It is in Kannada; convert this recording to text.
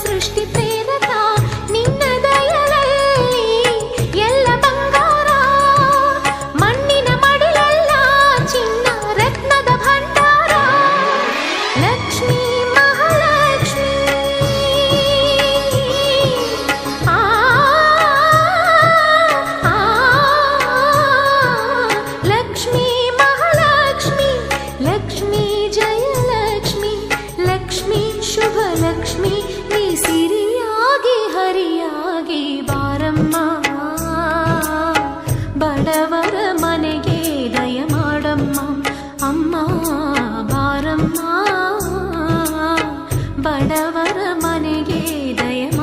ಸೃಷ್ಟಿ ಪ್ರೇರಕ ನಿನ್ನ ದಯಲಲ್ಲಿ ಎಲ್ಲ ಬಂಗಾರ ಮಣ್ಣಿನ ಮಡಿಲೆಲ್ಲ ಚಿನ್ನ ರತ್ನದ ಭಂಡಾರ ಲಕ್ಷ್ಮೀ ಮಹಾಲಕ್ಷ್ಮೀ ಆ ಲಕ್ಷ್ಮಿ ಮಹಾಲಕ್ಷ್ಮಿ ಲಕ್ಷ್ಮಿ படவர மனையே தயமா